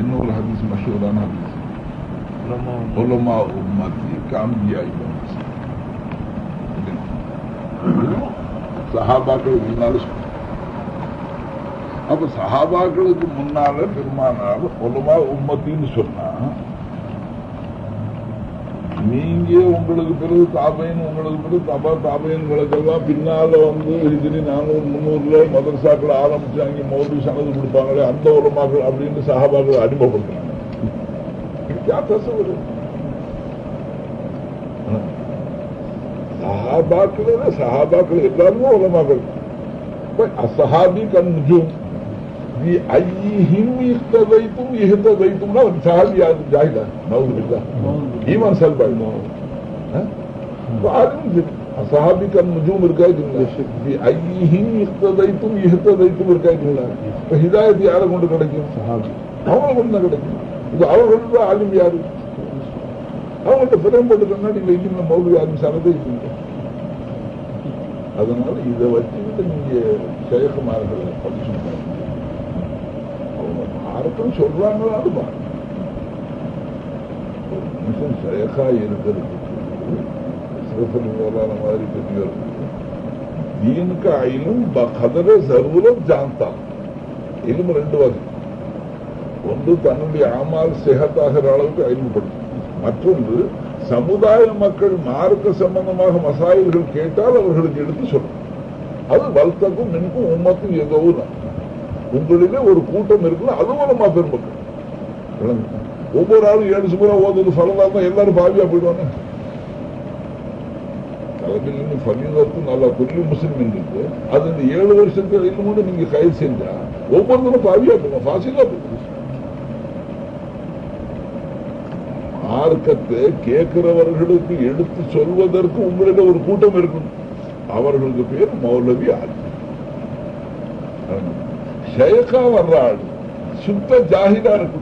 إنه الحديث مشهور عن حديث علماء أمتي كأنبياء أمتي சஹாபாக்கள் முன்னாலும் அப்ப சஹாபாக்களுக்கு முன்னால பெருமானார் ஒலுமா உம்மத்தின்னு சொன்னா நீங்க உங்களுக்கு பிறகு தாபையின் உங்களுக்கு பிறகு தபா தாபையின் விளக்கெல்லாம் பின்னால வந்து ஹிஜிரி நானூறு முந்நூறுல மதரசாக்கள் ஆரம்பிச்சு அங்கே மோதி சனது கொடுப்பாங்களே அந்த உலமாக்கள் அப்படின்னு சஹாபாக்கள் அடிமைப்படுத்துறாங்க. சஹாபாக்கள் சஹாபாக்கள் எல்லாருமே உலமாக்கள். அசஹாபி கன்ஜூம் வி ஐஹிம் இஹ்ததைத்தும் இஹ்ததைத்தும்னா ஒரு சஹாபி யாரு ஜாஹிதா நவுது பில்லா ஈமான் சல்பாய் அசஹாபி கன் நுஜூம் இருக்கா இல்ல வி ஐஹிம் இஹ்ததைத்தும் இஹ்ததைத்தும் இருக்கா இல்ல இப்ப ஹிதாயத் யாரை கொண்டு கிடைக்கும் சஹாபி அவங்களை கொண்டு தான் கிடைக்கும் இது அவர்களோட ஆளும் யாரு அவங்கள்ட்ட பிறம் போட்டு கண்ணாடி இல்லைன்னு மௌலவி யாரும் சனதே இல்லை அதனால இதை வச்சுக்கிட்டு நீங்க சேகமார்கள் படிச்சு பாருங்க. அவங்க மார்க்கம் சொல்றாங்களான்னு பாருங்க ஒரு மனுஷன் சேகா இருக்கிறதுக்கு சிறப்பு போலான மாதிரி பெரியவர் दीन का इल्म बखदर जरूरत जानता இல்மு ரெண்டு வகை ஒன்று தன்னுடைய ஆமால் செகத்தாகிற அளவுக்கு அறிவுப்படுத்தும் மற்றொன்று சமுதாய மக்கள் மார்க்க சம்பந்தமாக மசாயல்கள் கேட்டால் அவர்களுக்கு எடுத்து சொல்லும் அது வல்தக்கும் நின்கும் உம்மத்தும் ஏதோ உங்களிலே ஒரு கூட்டம் இருக்குல்ல அதுவும் பெருமக்கள் ஒவ்வொரு ஆளும் ஏழு சுமரா ஓதுறது ஃபலதா தான் எல்லாரும் பாவியா போயிடுவாங்க. தலைமையில் ஃபலீதத்து நல்லா கொல்லி முஸ்லீம் இருக்கு அது இந்த ஏழு வருஷத்துல இன்னும் நீங்க கைது செஞ்சா ஒவ்வொருத்தரும் பாவியா போகும் ஃபாசிலா போகும் மார்க்கத்தை கேட்கிறவர்களுக்கு எடுத்து சொல்வதற்கு உங்களிடம் ஒரு கூட்டம் இருக்கும். அவர்களுக்கு பேர் மௌலவி ஆள் క్షయక వర్రాడు శుద్ధ జాహిరాడు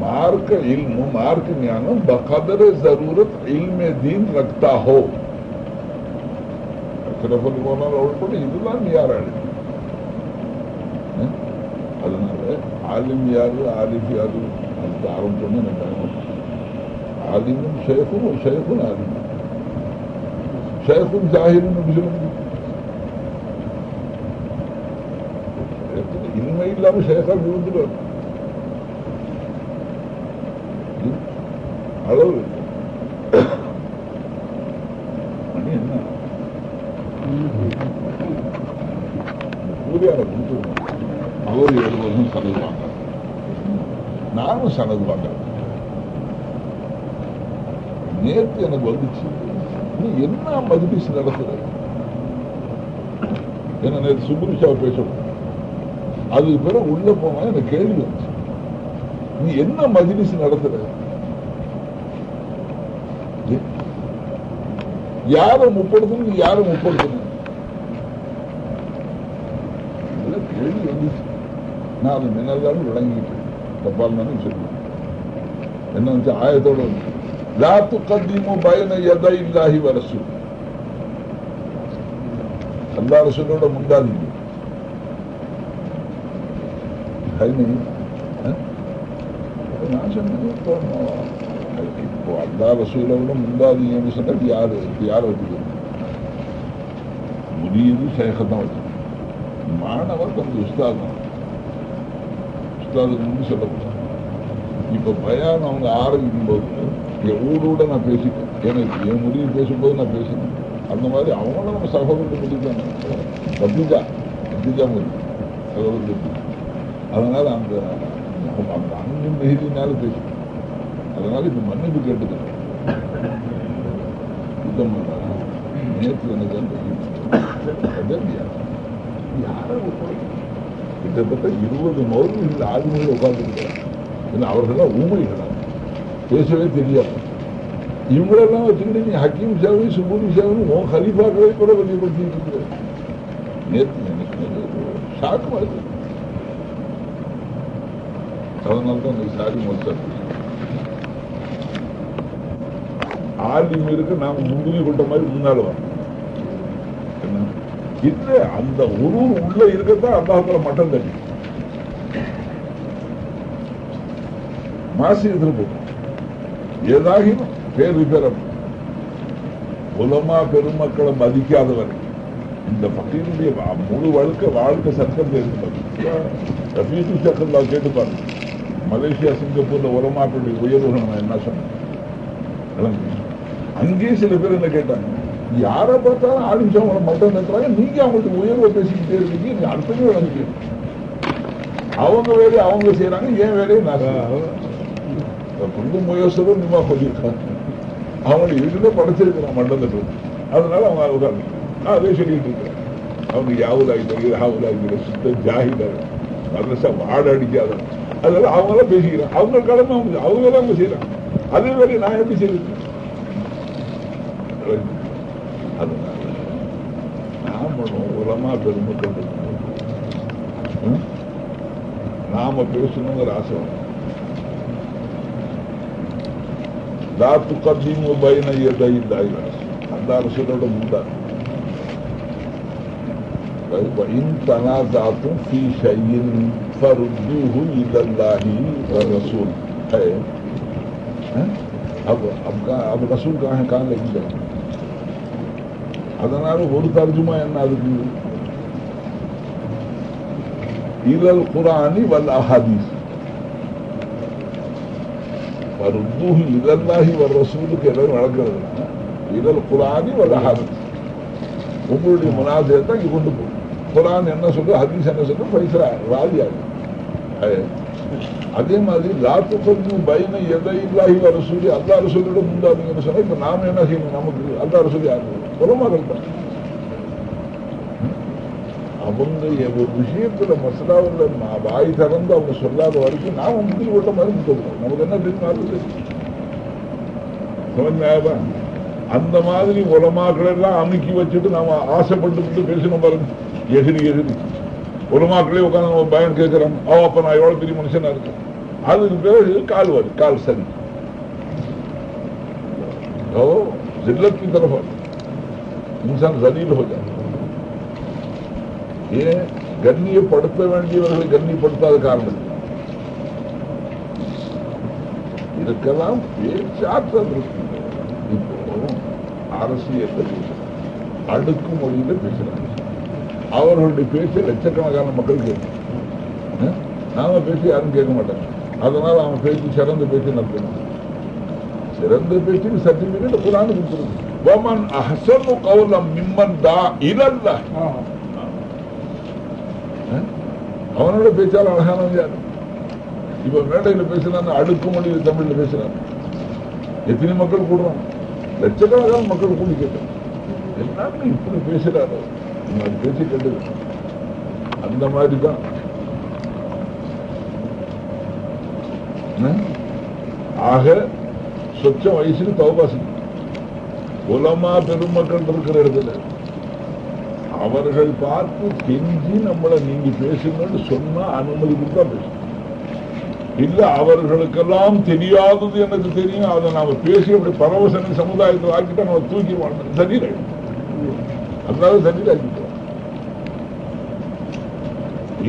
मार्क इल्म मार्क ज्ञान बकदर जरूरत इल्म दीन रखता हो ಅಕ್ಷರಫಲ್ ಓನರ್ ಹೊಡ್ಕೊಂಡು ಇದು ನಾನು ಯಾರು ಹೇಳಿದೆ ಅದನ್ನೇ ಆಲಿಮ್ ಯಾರು ಆಲಿಫ್ ಯಾರು ಅಂತ ಆರಂಭಕೊಂಡು ನಾನು ಆಲಿಮ್ ಶೇಖು ಶೇಖುನ್ ಆಲಿಮ್ ಶೇಖುನ್ ಜಾಹಿರ್ ಮುಗಿಸಿರೋದು முடியும் இன்மை இல்லாம ஷேഖா விழுந்துடுவார் அளவு. மணி என்ன? கூலியார கொடுத்துருவோம் அவர் நானும் நேற்று எனக்கு வந்துச்சு. நீ என்ன மஜ்லிஸ் நடத்துற? என்ன நேற்று சுப்ரிஷாவை பேசணும். அதுக்கு பிறகு உள்ள போனா எனக்கு கேள்வி வந்துச்சு. நீ என்ன மஜ்லிஸ் நடத்துற? யாரை முப்படுத்தணும் நீ யாரை முப்படுத்தணும் கேள்வி வந்துச்சு. நான் அது மின்னல்தான் விளங்கிட்டேன். தப்பால் தானே சொல்லுவேன். என்ன வந்து ஆயத்தோட வந்து. லா துக்கத்திமு பயன எதை இல்லாஹி வரசு அல்லா ரசூலோட முந்தாதீங்க கல்வி நான் சொன்னது இப்போ இப்போ அல்லா ரசூலை விட முந்தாதீங்கன்னு சொன்னால் யார் இப்போ யார் வச்சுக்கணும் முடியுது சேகத்தான் வச்சுக்கணும் மாணவர் தனது உஸ்தாதம் உஸ்தாதுக்கு முன்னு சொல்லக்கூடாது இப்போ பயான் அவங்க ஆரம்பிக்கும் போது என் ஊரோட நான் பேசிட்டேன் எனக்கு என் முடிவு பேசும்போது நான் பேசினேன் அந்த மாதிரி அவங்களும் நம்ம சகோதரத்தை முடிக்கணும் கத்திஜா கத்திஜா முடியும் சகோதரத்தை அதனால அந்த அந்த அங்கும் மிகுதினால பேசும் அதனால இப்ப மன்னிப்பு கேட்டுக்கிறேன். யுத்தம் பண்ணாரா நேற்று எனக்கு அந்த கிட்டத்தட்ட இருபது மௌர்கள் ஆளுமையில் உட்கார்ந்துருக்கிறார். ஏன்னா அவர்கள்லாம் ஊமைகளா? பேசவே தெரியாது. இவங்களெல்லாம் வச்சுக்கிட்டு நீ ஹக்கீம் சேவை சுபூரி சேவை உன் ஹலிஃபாக்களை கூட வெளிப்படுத்திட்டு இருக்கிற நேற்று எனக்கு ஷாக்கு மாதிரி. அதனால தான் சாதி மோசம் மொத்தம் இருக்கு நாம முந்திரி கொண்ட மாதிரி முன்னால என்ன? இல்ல அந்த ஒரு உள்ள இருக்கத்தான் அல்லாஹால மட்டம் தண்ணி மாசி எதிர்ப்பு ஏதாகினும் பேரு பெறும் உலமா பெருமக்களை மதிக்காதவர். இந்த பக்கீருடைய முழு வாழ்க்கை வாழ்க்கை சட்டம் தெரிந்து ரஃபீக்கு கேட்டு பாருங்க மலேசியா சிங்கப்பூர்ல உலமாக்களுடைய உயர்வுகள் நான் என்ன சொன்னேன்? விளங்குது. அங்கேயே சில பேர் என்ன கேட்டாங்க யாரை பார்த்தாலும் ஆளும் அவங்களை மட்டும் நிறுத்துறாங்க நீங்க அவங்களுக்கு உயர்வை பேசிக்கிட்டே இருக்கீங்க நீங்க அர்த்தமே விளங்குது அவங்க வேலையை அவங்க செய்யறாங்க என் வேலையை நான் செய்றேன். புரிந்து முயற்சரும் நிமா சொல்லியிருக்காங்க அவங்க இதுல படைச்சிருக்கிறான் மண்டலத்தில் அதனால அவங்க உட்கார்ந்து. நான் அதே சொல்லிட்டு இருக்கிறேன் அவங்க யாவுல ஆகிட்டாங்க சுத்த ஜாகிதாக மதரசா வாட அடிக்காத அதனால அவங்களாம் பேசிக்கிறாங்க அவங்க கடமை அவங்க. அவங்க வேலை அவங்க செய்யறாங்க. அதே மாதிரி நான் எப்படி செய்யறது அதனால நாமளும் உலமா பெருமக்கள் இருக்கணும். நாம பேசணுங்கிற ஆசை வரும். லா துகத்திமு பைன யதை இல்லாஹி அந்த அரசோட முந்தா وإن تنازعتم في شيء فردوه إلى الله والرسول है اب رسول کہاں ہے کہاں है कहाँ लेके जाए ಅದನ್ನಾರು ಒಂದು ತರ್ಜುಮ ಎನ್ನಾದ್ರು ಇಲಲ್ ಕುರಾನಿ ವಲ್ ಅಹಾದೀಸ್ ಫರುದ್ದುಹು ಇಲಲ್ಲಾಹಿ ವರ್ ರಸೂಲ್ ಕೆಲವರು ಒಳಗಲ್ಲ ಇಲಲ್ ಕುರಾನಿ ವಲ್ ಅಹಾದೀಸ್ ಒಬ್ಬರುடைய ಮುನಾಜೆ ಅಂತ ಇಗೊಂಡು குரான் என்ன சொல்லு ஹதீஸ் என்ன சொல்லு பைசா ராஜியாது அதே. மாதிரி லாத்து கொஞ்சு பைன எதை இல்லாஹி வ ரசூலி அல்லா ரசூலோட முந்தாதீங்கன்னு சொன்னா இப்ப நாம என்ன செய்யணும்? நமக்கு அல்லா ரசூலி யாரு? புறமாக தான். அவங்க ஒரு விஷயத்துல மசலாவில் வாய் திறந்து அவங்க சொல்லாத வரைக்கும் நாம முடிஞ்சு கொண்ட மாதிரி முத்தோம் நமக்கு என்ன தெரியுமா அந்த மாதிரி உலமாக்கள் எல்லாம் அமுக்கி வச்சுட்டு நாம ஆசைப்பட்டு பேசணும் பாருங்க எதிரி எதிரி உலமாக்களே உட்காந்து நம்ம பயம் கேட்கிறோம் ஓ அப்ப நான் எவ்வளவு பெரிய மனுஷனா இருக்கேன் அதுக்கு பிறகு கால் வரும் கால் சரி ஓ जिल्लत की तरफ इंसान जलील हो जाए ஏன் கண்ணியப்படுத்த வேண்டியவர்களை கண்ணியப்படுத்தாத காரணம் இதுக்கெல்லாம் பேச்சாற்றல் இருக்கு இப்போ அரசியல் அடுக்கு மொழியில பேசுறாங்க அவர்களுடைய பேச்சை லட்சக்கணக்கான மக்கள் கேட்கும்? நாம பேசி யாரும் கேட்க மாட்டாங்க அதனால அவன் பேச்சு சிறந்த பேச்சு நடத்தணும். சிறந்த பேச்சுக்கு சர்டிபிகேட் குரான் கொடுத்துருக்கு வமன் அஹசனு கௌலம் மிம்மன் தா அவனோட பேச்சால அழகானவன் யாரு இப்ப மேடையில பேசுறான் அடுக்கு மொழியில தமிழ்ல பேசுறான் எத்தனை மக்கள் கூடுறான் லட்சக்கணக்கான மக்கள் கூடி கேட்டான் எல்லாமே இப்படி பேசுறாரு அது பேசி அந்த மாதிரி தான் ஆக சொச்ச வயசுக்கு தவபாசி உலமா பெருமக்கள் இருக்கிற இடத்துல அவர்கள் பார்த்து கெஞ்சி நம்மளை நீங்க பேசுங்கன்னு சொன்னா அனுமதி கொடுத்தா பேசணும் இல்ல அவர்களுக்கெல்லாம் தெரியாதது எனக்கு தெரியும். அதை நாம பேசி அப்படி பரவசனை சமுதாயத்தை ஆக்கிட்டா நம்ம தூக்கி வாழ்ந்தோம் சரீர அதனால சரீர ஆக்கிட்டோம்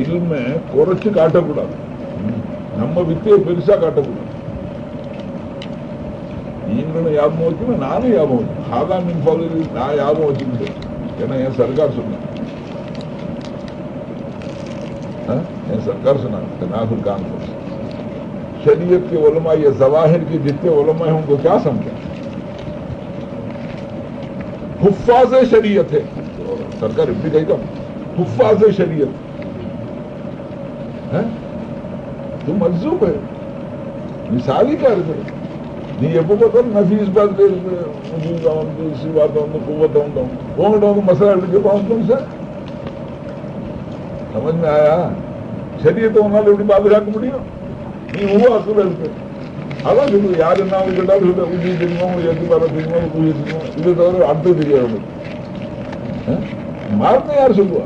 இல்மை குறைச்சு காட்டக்கூடாது நம்ம வித்தையை பெருசா காட்டக்கூடாது நீங்களும் ஞாபகம் வச்சுக்கணும் நானும் ஞாபகம் வச்சு ஹாதா மின் பகுதி நான் ஞாபகம் வச்சுக்கிட்டேன் ஏன்னா என் சர்க்கார் சொன்னேன் हाँ? एन सरकार सुना तनाजुल कानून शरीयत के उलमा या जवाहिर के जितने उलमा हैं उनको क्या समझा हुफाज शरीयत है सरकार इतनी कही कम हुफाज शरीयत है? तो मजूब है। मिसाल ही कर दे। नी ये को तो नफीस बात दे। वजूद जान दे इसी बात आउं तो कुव्वत आउं तो ओंग डोंग मसला लिखे पाऊँ कौन से समझ में आया? शरीय तो उन्होंने उड़ी बात मुड़ी मुड़ियो नी हुआ असल है ಅಲ್ಲ ನಿಮ್ಗೆ ಯಾರನ್ನ ಗಿಡ ಹಿಡಿದ ಉಗಿ ತಿನ್ನೋ ಎದ್ದು इधर तो ಕೂಗಿ आठ दिन ಅಡ್ಡ होगा। ಮಾರನೇ यार, सुबह।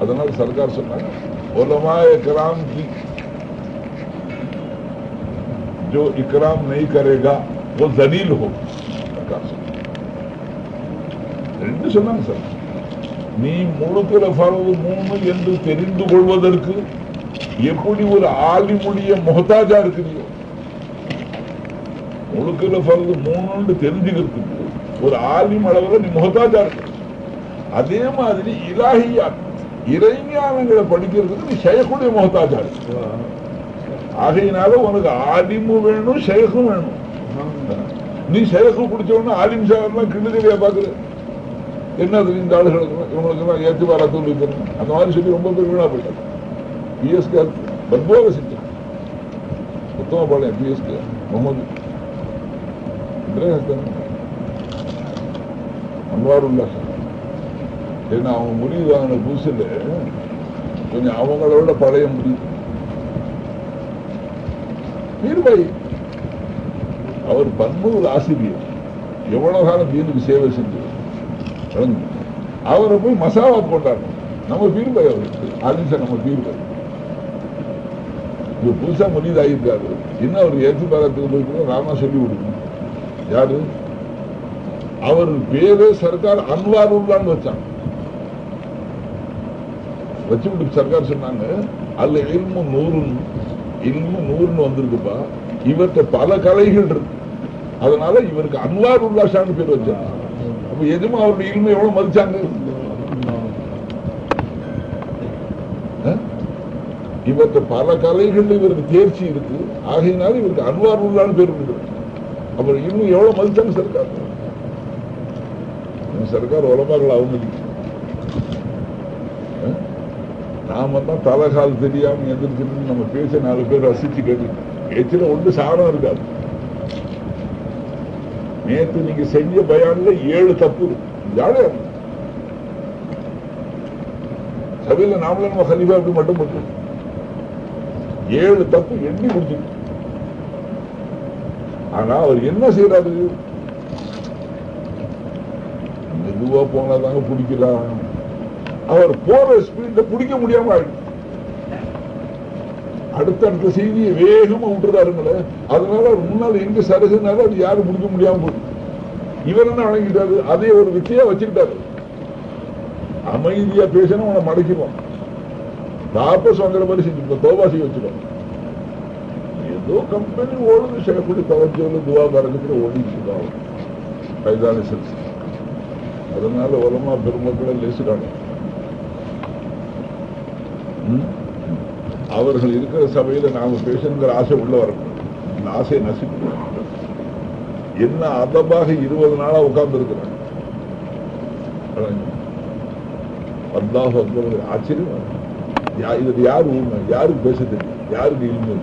ಅದನ್ನ सरकार सुनाएगा சொன்னாங்க உலமாய கிராம் की जो इकराम नहीं करेगा वो जलील हो सरकार சொன்னாங்க. ரெண்டு சொன்னாங்க சார் நீ முழுக்கிற பரவு மூணு என்று தெரிந்து கொள்வதற்கு எப்படி ஒரு ஆலிமுடைய முகத்தாஜா இருக்கிறியோ முழுக்கல பரது மூணுன்னு தெரிஞ்சுக்கிறதுக்கு ஒரு ஆலிம் அளவுல நீ முகத்தாஜா இருக்கு அதே மாதிரி இலாகியா இறைஞானங்களை படிக்கிறதுக்கு நீ செய்யக்கூடிய முகத்தாஜா ஆகையினால உனக்கு ஆலிமு வேணும் ஷேகும் வேணும். நீ ஷேகு குடிச்சவொன்னு ஆலிம் சாகர்லாம் கிண்டுதலியா பாக்குற என்ன அது இந்த ஆளுகளுக்கு இவங்களுக்கு ஏற்றி வராத்து இருக்கணும் அந்த மாதிரி சொல்லி ரொம்ப பேர் வீணா போயிட்டாங்க. பிஎஸ்கே பத்மோக செஞ்சான் Uthamapalayam PSK Mohammed. Ibrahim Anwarullah sir ஏன்னா அவங்க முடிவு வாங்கின புதுசில் கொஞ்சம் அவங்களோட பழைய முடிவு. மீர்பாய் அவர் பன்மூல் ஆசிரியர். எவ்வளவு காலம் தீனுக்கு சேவை செஞ்சு. அவரை போய் மசாலா கொண்டாடணும் நம்ம பீர்பாய் அவருக்கு. ஆதிசா நம்ம பீர்பாய் இப்ப புதுசா முடிவு ஆகியிருக்காரு இன்னும் அவர் ஏற்றுப்பாளத்துக்கு பாரத்துக்கு போய் ராமா சொல்லி கொடுக்கணும். யாரு? அவர் பேரே சர்க்கார் அன்வாருல்லான்னு வச்சாங்க. வச்சு சர்க்கார் சொன்னாங்க அல்ல இல்மு நூறுன்னு இல்மு நூறுன்னு வந்திருக்குப்பா. இவர்கிட்ட பல கலைகள் இருக்கு. அதனால இவருக்கு அன்வார் உல்லாஷான்னு பேர் வச்சாங்க அப்ப எதுவும் அவருடைய இல்மை எவ்வளவு மதிச்சாங்க? அஹ்? இவர்கிட்ட பல கலைகள் இவருக்கு தேர்ச்சி இருக்கு. ஆகையினால இவருக்கு அன்வார் உல்லான்னு பேர் இருக்கு அப்புறம் இன்னும் எவ்வளவு மதிச்சாங்க சர்க்கார்? சர்க்கார் உலமாக்கள் அவமதிக்கு நாம தான் தலைகால் தெரியாம எந்திரிச்சிருந்து நம்ம பேச நாலு பேர் ரசிச்சு கேட்டு பேச்சுல ஒன்று சாரம் இருக்காது. நேத்து நீங்க செஞ்ச பயான்ல ஏழு தப்பு ஜாலியா சபையில் நாமளும் நாமளே நம்ம கலிஃபா அப்படி மட்டும் மட்டும் ஏழு தப்பு எண்ணி முடிச்சுட்டு ஆனா அவர் என்ன செய்யறாரு மெதுவா போனாதாங்க பிடிக்கலாம். அவர் போற ஸ்பீட்ல பிடிக்க முடியாம ஆயிடுச்சு. அடுத்தடுத்த செய்தியை வேகமா விட்டுறாருங்களே அதனால அவர் முன்னால் எங்க சருகுனாலும் அது யாரும் முடிக்க முடியாம போகுது. இவர் என்ன வழங்கிட்டாரு அதே ஒரு வித்தியா வச்சுக்கிட்டாரு. அமைதியா பேசினா உன மடக்கிடுவான் தாபஸ் வாங்குற மாதிரி செஞ்சுருக்கோம் தோபாசி வச்சுக்கோம் ஏதோ கம்பெனி ஓடுது செய்யக்கூடிய தவச்சோடு துவா பறக்கத்துல ஓடிச்சுதான் கைதான செல்ஸ் அதனால உலமா பெருமக்களை லேசுறாங்க. அவர்கள் இருக்கிற சபையில நாம பேசணுங்கிற ஆசை உள்ள வரணும் இந்த ஆசையை நசிக்கணும் என்ன அதபாக இருபது நாளா உட்கார்ந்து இருக்கிறாங்க அல்லாஹ் ஆச்சரியம் யா- இது யாரு உண்மை யாருக்கு பேச தெரியும்? யாருக்கு இல்மு?